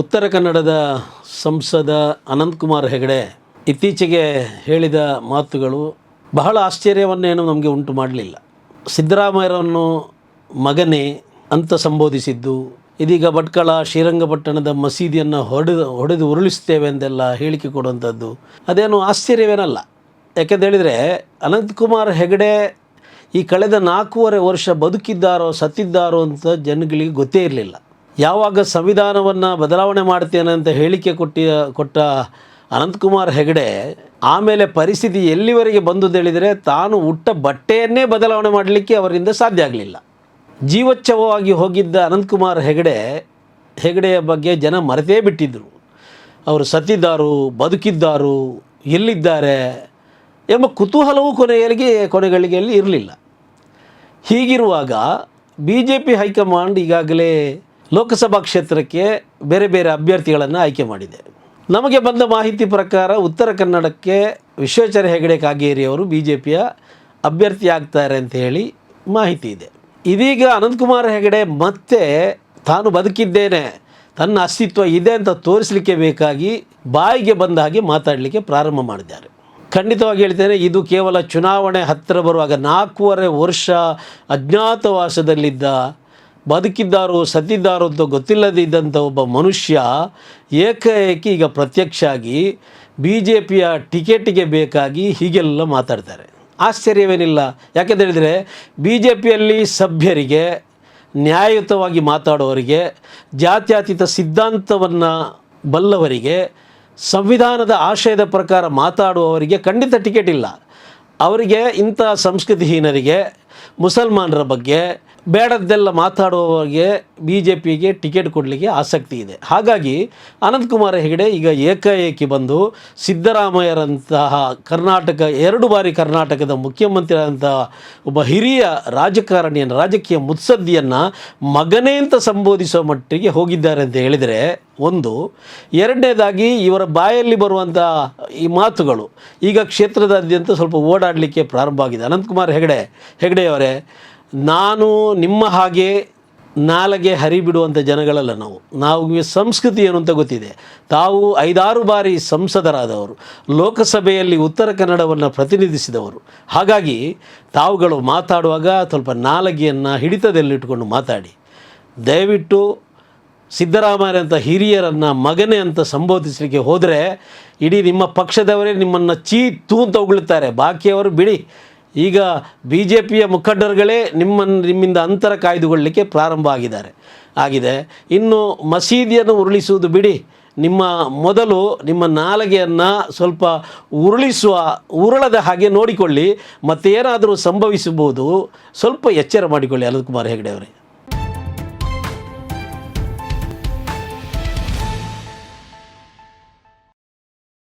ಉತ್ತರ ಕನ್ನಡದ ಸಂಸದ ಅನಂತಕುಮಾರ್ ಹೆಗಡೆ ಇತ್ತೀಚೆಗೆ ಹೇಳಿದ ಮಾತುಗಳು ಬಹಳ ಆಶ್ಚರ್ಯವನ್ನೇನು ನಮಗೆ ಉಂಟು ಮಾಡಲಿಲ್ಲ. ಸಿದ್ದರಾಮಯ್ಯರನ್ನು ಮಗನೇ ಅಂತ ಸಂಬೋಧಿಸಿದ್ದು, ಇದೀಗ ಭಟ್ಕಳ ಶ್ರೀರಂಗಪಟ್ಟಣದ ಮಸೀದಿಯನ್ನು ಹೊಡೆದು ಹೊಡೆದು ಉರುಳಿಸ್ತೇವೆ ಎಂದೆಲ್ಲ ಹೇಳಿಕೆ ಕೊಡುವಂಥದ್ದು ಅದೇನು ಆಶ್ಚರ್ಯವೇನಲ್ಲ. ಯಾಕೆಂತ ಹೇಳಿದರೆ, ಅನಂತಕುಮಾರ್ ಹೆಗಡೆ ಈ ಕಳೆದ ನಾಲ್ಕೂವರೆ ವರ್ಷ ಬದುಕಿದ್ದಾರೋ, ಸತ್ತಿದ್ದಾರೋ ಅಂತ ಜನಗಳಿಗೆ ಗೊತ್ತೇ ಇರಲಿಲ್ಲ. ಯಾವಾಗ ಸಂವಿಧಾನವನ್ನು ಬದಲಾವಣೆ ಮಾಡ್ತೇನೆ ಅಂತ ಹೇಳಿಕೆ ಕೊಟ್ಟಿ ಕೊಟ್ಟ ಅನಂತಕುಮಾರ್ ಹೆಗಡೆ, ಆಮೇಲೆ ಪರಿಸ್ಥಿತಿ ಎಲ್ಲಿವರೆಗೆ ಬಂದು ಹೇಳಿದರೆ ತಾನು ಉಟ್ಟ ಬಟ್ಟೆಯನ್ನೇ ಬದಲಾವಣೆ ಮಾಡಲಿಕ್ಕೆ ಅವರಿಂದ ಸಾಧ್ಯ ಆಗಲಿಲ್ಲ. ಜೀವೋತ್ಸವವಾಗಿ ಹೋಗಿದ್ದ ಅನಂತಕುಮಾರ್ ಹೆಗಡೆ, ಹೆಗಡೆಯ ಬಗ್ಗೆ ಜನ ಮರೆತೇ ಬಿಟ್ಟಿದ್ದರು ಅವರು ಸತ್ತಿದ್ದಾರು, ಬದುಕಿದ್ದಾರು, ಎಲ್ಲಿದ್ದಾರೆ ಎಂಬ ಕುತೂಹಲವೂ ಕೊನೆಯಲ್ಲಿ, ಕೊನೆಗಳಿಗೆಯಲ್ಲಿ ಇರಲಿಲ್ಲ. ಹೀಗಿರುವಾಗ ಬಿ ಜೆ ಪಿ ಹೈಕಮಾಂಡ್ ಈಗಾಗಲೇ ಲೋಕಸಭಾ ಕ್ಷೇತ್ರಕ್ಕೆ ಬೇರೆ ಬೇರೆ ಅಭ್ಯರ್ಥಿಗಳನ್ನು ಆಯ್ಕೆ ಮಾಡಿದೆ. ನಮಗೆ ಬಂದ ಮಾಹಿತಿ ಪ್ರಕಾರ ಉತ್ತರ ಕನ್ನಡಕ್ಕೆ ವಿಶ್ವೇಶ್ವರ ಹೆಗಡೆ ಕಾಗೇರಿ ಅವರು ಬಿ ಜೆ ಪಿಯ ಅಭ್ಯರ್ಥಿ ಆಗ್ತಾರೆ ಅಂತ ಹೇಳಿ ಮಾಹಿತಿ ಇದೆ. ಇದೀಗ ಅನಂತಕುಮಾರ್ ಹೆಗಡೆ ಮತ್ತೆ ತಾನು ಬದುಕಿದ್ದೇನೆ, ತನ್ನ ಅಸ್ತಿತ್ವ ಇದೆ ಅಂತ ತೋರಿಸಲಿಕ್ಕೆ ಬೇಕಾಗಿ ಬಾಯಿಗೆ ಬಂದ ಹಾಗೆ ಮಾತಾಡಲಿಕ್ಕೆ ಪ್ರಾರಂಭ ಮಾಡಿದ್ದಾರೆ. ಖಂಡಿತವಾಗಿ ಹೇಳ್ತೇನೆ, ಇದು ಕೇವಲ ಚುನಾವಣೆ ಹತ್ತಿರ ಬರುವಾಗ ನಾಲ್ಕೂವರೆ ವರ್ಷ ಅಜ್ಞಾತವಾಸದಲ್ಲಿದ್ದ ಬದುಕಿದ್ದಾರೋ ಸತ್ತಿದ್ದಾರೋ ಅಂತ ಗೊತ್ತಿಲ್ಲದಿದ್ದಂಥ ಒಬ್ಬ ಮನುಷ್ಯ ಏಕಾಏಕಿ ಈಗ ಪ್ರತ್ಯಕ್ಷ ಆಗಿ ಬಿ ಜೆ ಪಿಯ ಟಿಕೆಟಿಗೆ ಬೇಕಾಗಿ ಹೀಗೆಲ್ಲ ಮಾತಾಡ್ತಾರೆ. ಆಶ್ಚರ್ಯವೇನಿಲ್ಲ. ಯಾಕೆಂತ ಹೇಳಿದರೆ ಬಿ ಜೆ ಪಿಯಲ್ಲಿ ಸಭ್ಯರಿಗೆ, ನ್ಯಾಯಯುತವಾಗಿ ಮಾತಾಡೋರಿಗೆ, ಜಾತ್ಯತೀತ ಸಿದ್ಧಾಂತವನ್ನು ಬಲ್ಲವರಿಗೆ, ಸಂವಿಧಾನದ ಆಶಯದ ಪ್ರಕಾರ ಮಾತಾಡುವವರಿಗೆ ಖಂಡಿತ ಟಿಕೆಟ್ ಇಲ್ಲ. ಅವರಿಗೆ ಇಂಥ ಸಂಸ್ಕೃತಿಹೀನರಿಗೆ, ಮುಸಲ್ಮಾನರ ಬಗ್ಗೆ ಬೇಡದ್ದೆಲ್ಲ ಮಾತಾಡುವವರಿಗೆ ಬಿ ಜೆ ಪಿಗೆ ಟಿಕೆಟ್ ಕೊಡಲಿಕ್ಕೆ ಆಸಕ್ತಿ ಇದೆ. ಹಾಗಾಗಿ ಅನಂತಕುಮಾರ್ ಹೆಗಡೆ ಈಗ ಏಕಾಏಕಿ ಬಂದು ಸಿದ್ದರಾಮಯ್ಯರಂತಹ ಕರ್ನಾಟಕ, ಎರಡು ಬಾರಿ ಕರ್ನಾಟಕದ ಮುಖ್ಯಮಂತ್ರಿ ಆದಂತಹ ಒಬ್ಬ ಹಿರಿಯ ರಾಜಕಾರಣಿಯನ್ನು, ರಾಜಕೀಯ ಮುತ್ಸದ್ದಿಯನ್ನು ಮಗನೇ ಅಂತ ಸಂಬೋಧಿಸುವ ಮಟ್ಟಿಗೆ ಹೋಗಿದ್ದಾರೆ ಅಂತ ಹೇಳಿದರೆ ಒಂದು. ಎರಡನೇದಾಗಿ ಇವರ ಬಾಯಲ್ಲಿ ಬರುವಂಥ ಈ ಮಾತುಗಳು ಈಗ ಕ್ಷೇತ್ರದಾದ್ಯಂತ ಸ್ವಲ್ಪ ಓಡಾಡಲಿಕ್ಕೆ ಪ್ರಾರಂಭ ಆಗಿದೆ. ಅನಂತಕುಮಾರ್ ಹೆಗಡೆ, ಹೆಗಡೆಯವರೇ ನಾನು ನಿಮ್ಮ ಹಾಗೆ ನಾಲಗೆ ಹರಿಬಿಡುವಂಥ ಜನಗಳಲ್ಲ ನಾವು. ನಾವು ಸಂಸ್ಕೃತಿ ಏನು ಅಂತ ಗೊತ್ತಿದೆ. ತಾವು ಐದಾರು ಬಾರಿ ಸಂಸದರಾದವರು, ಲೋಕಸಭೆಯಲ್ಲಿ ಉತ್ತರ ಕನ್ನಡವನ್ನು ಪ್ರತಿನಿಧಿಸಿದವರು. ಹಾಗಾಗಿ ತಾವುಗಳು ಮಾತಾಡುವಾಗ ಸ್ವಲ್ಪ ನಾಲಗೆಯನ್ನು ಹಿಡಿತದಲ್ಲಿಟ್ಟುಕೊಂಡು ಮಾತಾಡಿ. ದಯವಿಟ್ಟು ಸಿದ್ದರಾಮಯ್ಯರಂಥ ಹಿರಿಯರನ್ನು, ಮಗನೇ ಅಂತ ಸಂಬೋಧಿಸಲಿಕ್ಕೆ ಹೋದರೆ ಇಡೀ ನಿಮ್ಮ ಪಕ್ಷದವರೇ ನಿಮ್ಮನ್ನು ಚೀ ತೂ ಅಂತ ಉಗುಳುತ್ತಾರೆ. ಬಾಕಿಯವರು ಬಿಡಿ. ಈಗ ಬಿ ಜೆ ಪಿಯ ಮುಖಂಡರುಗಳೇ ನಿಮ್ಮನ್ನು ನಿಮ್ಮಿಂದ ಅಂತರ ಕಾಯ್ದುಕೊಳ್ಳಲಿಕ್ಕೆ ಪ್ರಾರಂಭ ಆಗಿದ್ದಾರೆ. ಆಗಿದೆ. ಇನ್ನು ಮಸೀದಿಯನ್ನು ಉರುಳಿಸುವುದು ಬಿಡಿ. ನಿಮ್ಮ ಮೊದಲು ನಿಮ್ಮ ನಾಲಿಗೆಯನ್ನು ಸ್ವಲ್ಪ ಉರುಳಿಸುವ, ಉರುಳದ ಹಾಗೆ ನೋಡಿಕೊಳ್ಳಿ. ಮತ್ತೇನಾದರೂ ಸಂಭವಿಸಬಹುದು. ಸ್ವಲ್ಪ ಎಚ್ಚರ ಮಾಡಿಕೊಳ್ಳಿ ಅನಂತಕುಮಾರ್ ಹೆಗಡೆ ಅವರೇ.